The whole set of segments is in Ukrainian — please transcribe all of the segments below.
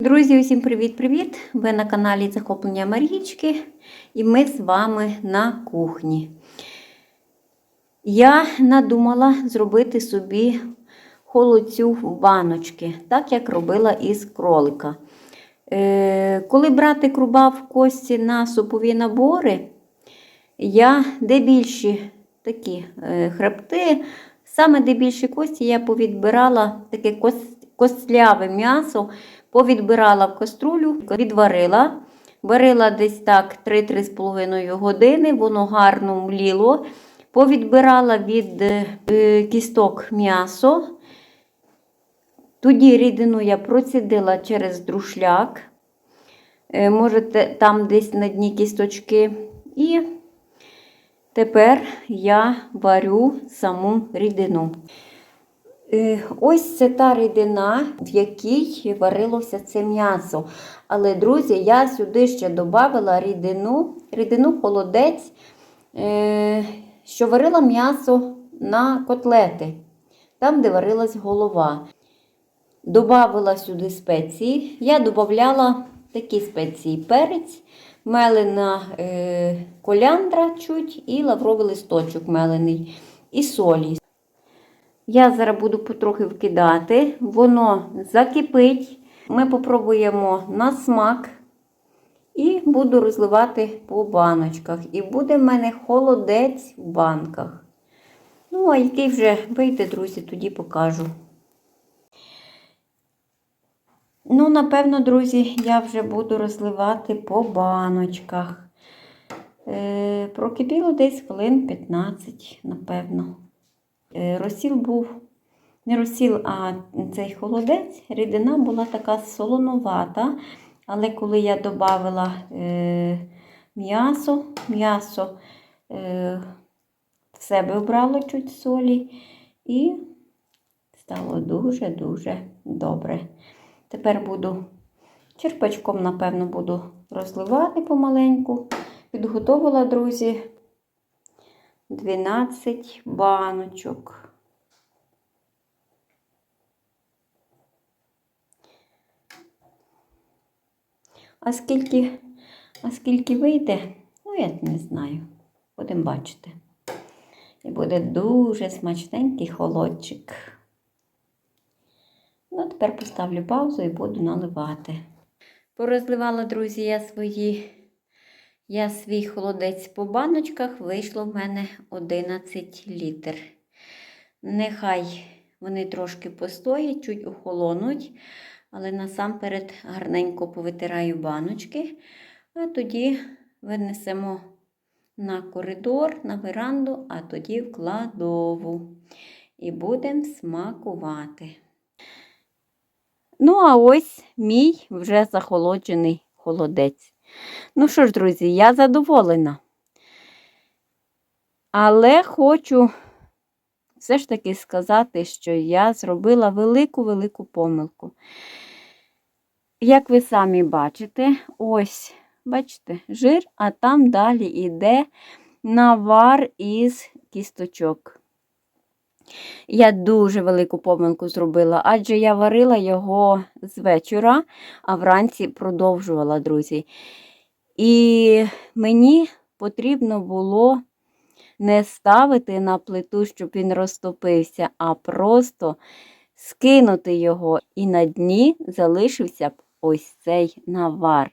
Друзі, усім привіт-привіт! Ви на каналі Захоплення Марічки, і ми з вами на кухні. Я надумала зробити собі холодцю в баночки, так як робила із кролика. Е, коли братик рубав кості на супові набори, я де більші такі е, хребти, саме де більші кості я повідбирала таке кос- костляве м'ясо, повідбирала в каструлю, відварила. Варила десь так 3-3,5 години, воно гарно мліло. Повідбирала від е, кісток м'ясо. Тоді рідину я процідила через друшляк. Е, Можете там десь на дні кісточки. І тепер я варю саму рідину. Е, Ось це та рідина, в якій варилося це м'ясо. Але, друзі, я сюди ще додавала рідину, рідину холодець, е, що варила м'ясо на котлети, там, де варилась голова. Добавила сюди спеції. Я додавала такі спеції: перець, мелена е, коляндра чуть і лавровий листочок мелений, і солі. Я зараз буду потрохи вкидати, воно закипить. Ми попробуємо на смак і буду розливати по баночках. І буде в мене холодець в банках. Ну, а який вже вийде, друзі, тоді покажу. Ну, напевно, друзі, я вже буду розливати по баночках. Е, прокипіло десь хвилин 15, напевно. Е, Розсіл був не розсіл, а цей холодець. Рідина була така солоновата. Але коли я додавала е, м'ясо, м'ясо е, в себе обрало чуть солі і стало дуже-дуже добре. Тепер буду черпачком, напевно, буду розливати помаленьку. Підготовила, друзі, 12 баночок. А скільки, а скільки вийде, ну, я не знаю. Будемо бачити. І буде дуже смачненький холодчик. Ну, тепер поставлю паузу і буду наливати. Порозливала, друзі, я свої. Я свій холодець по баночках вийшло в мене 11 літр. Нехай вони трошки постоять, чуть охолонуть, але насамперед гарненько повитираю баночки, а тоді винесемо на коридор, на веранду, а тоді в кладову. І будемо смакувати. Ну, а ось мій вже захолоджений холодець. Ну що ж, друзі, я задоволена. Але хочу все ж таки сказати, що я зробила велику-велику помилку. Як ви самі бачите, ось, бачите, жир, а там далі йде навар із кісточок. Я дуже велику помилку зробила, адже я варила його з вечора, а вранці продовжувала, друзі. І мені потрібно було не ставити на плиту, щоб він розтопився, а просто скинути його, і на дні залишився б ось цей навар.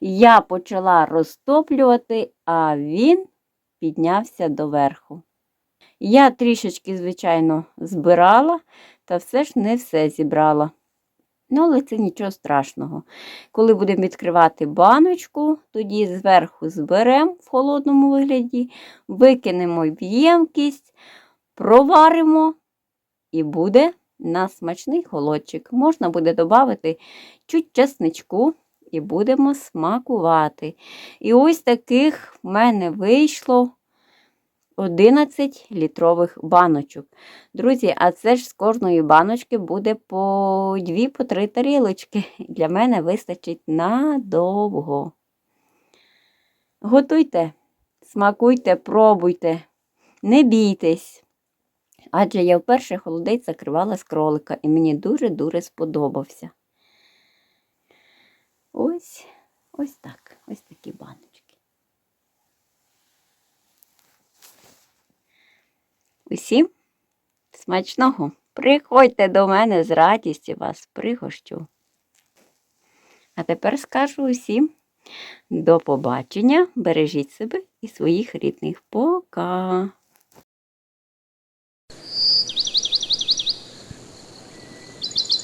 Я почала розтоплювати, а він піднявся доверху. Я трішечки, звичайно, збирала, та все ж не все зібрала. Ну, але це нічого страшного. Коли будемо відкривати баночку, тоді зверху зберемо в холодному вигляді, викинемо в ємкість, проваримо і буде на смачний холодчик. Можна буде додати чуть чесничку і будемо смакувати. І ось таких в мене вийшло 11 літрових баночок. Друзі, а це ж з кожної баночки буде по 2-3 тарілочки. Для мене вистачить надовго. Готуйте, смакуйте, пробуйте, не бійтесь. Адже я вперше холодець закривала з кролика і мені дуже-дуже сподобався. Ось, ось так, ось такі баночки. Усім смачного! Приходьте до мене з радістю вас пригощу. А тепер скажу усім до побачення, бережіть себе і своїх рідних. Пока!